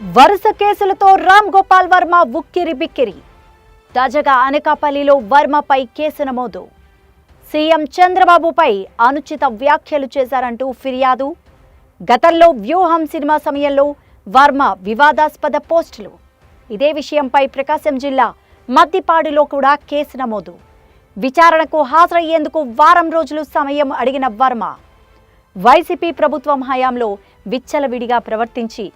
వరుస కేసులతో రామ్ గోపాల్ వర్మ ఉక్కిరి బిక్కిరి. తాజాగా అనకాపల్లిలో వర్మపై కేసు నమోదు. సీఎం చంద్రబాబుపై అనుచిత వ్యాఖ్యలు చేశారంటూ ఫిర్యాదు. గతంలో వ్యూహం సినిమా సమయంలో వర్మ వివాదాస్పద పోస్టులు. ఇదే విషయంపై ప్రకాశం జిల్లా మద్దిపాడులో కూడా కేసు నమోదు. విచారణకు హాజరయ్యేందుకు వారం రోజులు సమయం అడిగిన వర్మ. వైసీపీ ప్రభుత్వం హయాంలో విచ్చలవిడిగా ప్రవర్తించి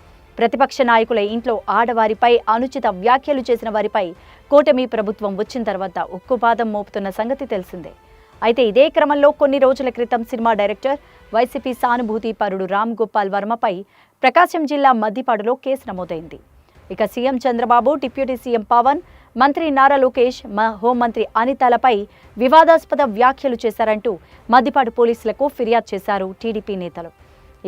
ప్రతిపక్ష నాయకుల ఇంట్లో ఆడవారిపై అనుచిత వ్యాఖ్యలు చేసిన వారిపై కూటమి ప్రభుత్వం వచ్చిన తర్వాత ఉక్కుపాదం మోపుతున్న సంగతి తెలిసిందే. అయితే ఇదే క్రమంలో కొన్ని రోజుల క్రితం సినిమా డైరెక్టర్ వైసీపీ సానుభూతి పరుడు రామ్ గోపాల్ వర్మపై ప్రకాశం జిల్లా మద్దిపాడులో కేసు నమోదైంది. ఇక CM Chandrababu deputy CM Pawan మంత్రి నారా లోకేష్ మ హోంమంత్రి అనితలపై వివాదాస్పద వ్యాఖ్యలు చేశారంటూ మద్దిపాడు పోలీసులకు ఫిర్యాదు చేశారు టీడీపీ నేతలు.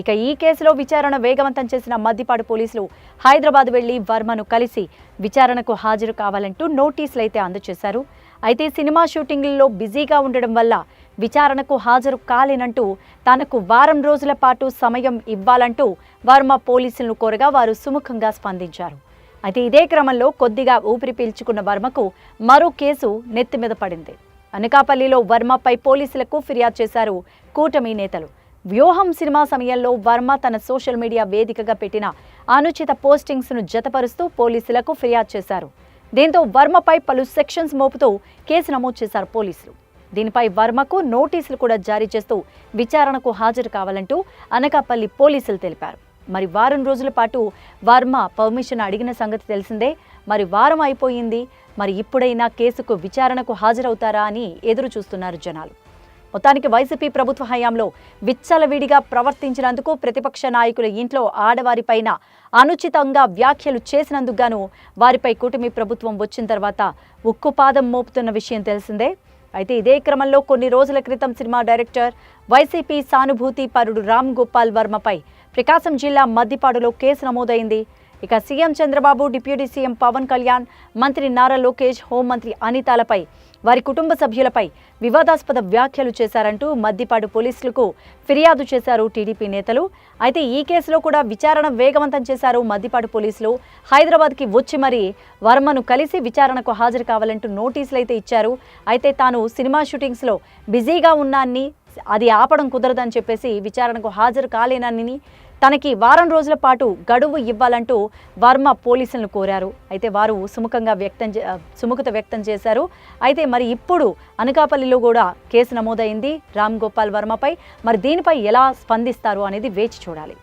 ఇక ఈ కేసులో విచారణ వేగవంతం చేసిన మద్దిపాడు పోలీసులు హైదరాబాద్ వెళ్ళి వర్మను కలిసి విచారణకు హాజరు కావాలంటూ నోటీసులు అయితే అందజేశారు. అయితే సినిమా షూటింగ్లలో బిజీగా ఉండడం వల్ల విచారణకు హాజరు కాలేనంటూ తనకు వారం రోజుల పాటు సమయం ఇవ్వాలంటూ వర్మ పోలీసులను కోరగా వారు సుముఖంగా స్పందించారు. అయితే ఇదే క్రమంలో కొద్దిగా ఊపిరి పీల్చుకున్న వర్మకు మరో కేసు నెత్తి మీద పడింది. అనకాపల్లిలో వర్మపై పోలీసులకు ఫిర్యాదు చేశారు కూటమి నేతలు. వ్యూహం సినిమా సమయంలో వర్మ తన సోషల్ మీడియా వేదికగా పెట్టిన అనుచిత పోస్టింగ్స్ను జతపరుస్తూ పోలీసులకు ఫిర్యాదు చేశారు. దీంతో వర్మపై పలు సెక్షన్స్ మోపుతూ కేసు నమోదు చేశారు పోలీసులు. దీనిపై వర్మకు నోటీసులు కూడా జారీ చేస్తూ విచారణకు హాజరు కావాలంటూ అనకాపల్లి పోలీసులు తెలిపారు. మరి వారం రోజుల పాటు వర్మ పర్మిషన్ అడిగిన సంగతి తెలిసిందే. మరి వారం అయిపోయింది. మరి ఇప్పుడైనా కేసుకు విచారణకు హాజరవుతారా అని ఎదురు చూస్తున్నారు జనాలు. మొత్తానికి వైసీపీ ప్రభుత్వ హయాంలో విచ్చలవిడిగా ప్రవర్తించినందుకు ప్రతిపక్ష నాయకుల ఇంట్లో ఆడవారిపైన అనుచితంగా వ్యాఖ్యలు చేసినందుకు గాను వారిపై కూటమి ప్రభుత్వం వచ్చిన తర్వాత ఉక్కుపాదం మోపుతున్న విషయం తెలిసిందే. అయితే ఇదే క్రమంలో కొన్ని రోజుల క్రితం సినిమా డైరెక్టర్ వైసీపీ సానుభూతి పరుడు రామ్ గోపాల్ వర్మపై ప్రకాశం జిల్లా మద్దిపాడులో కేసు నమోదైంది. ఇక CM Chandrababu deputy CM Pawan Kalyan మంత్రి నారా లోకేష్ హోంమంత్రి అనితాలపై వారి కుటుంబ సభ్యులపై వివాదాస్పద వ్యాఖ్యలు చేశారంటూ మద్దిపాడు పోలీసులకు ఫిర్యాదు చేశారు టీడీపీ నేతలు. అయితే ఈ కేసులో కూడా విచారణ వేగవంతం చేశారు మద్దిపాడు పోలీసులు. హైదరాబాద్కి వచ్చి మరీ వర్మను కలిసి విచారణకు హాజరు కావాలంటూ నోటీసులు అయితే ఇచ్చారు. అయితే తాను సినిమా షూటింగ్స్లో బిజీగా ఉన్నాన్ని అది ఆపడం కుదరదని చెప్పేసి విచారణకు హాజరు కాలేనని తనకి వారం రోజుల పాటు గడువు ఇవ్వాలంటూ వర్మ పోలీసులను కోరారు. అయితే వారు సుముఖంగా వ్యక్తం చే- సుముఖత వ్యక్తం చేశారు. అయితే మరి ఇప్పుడు అనకాపల్లిలో కూడా కేసు నమోదైంది. రామ్ గోపాల్ వర్మపై మరి దీనిపై ఎలా స్పందిస్తారు అనేది వేచి చూడాలి.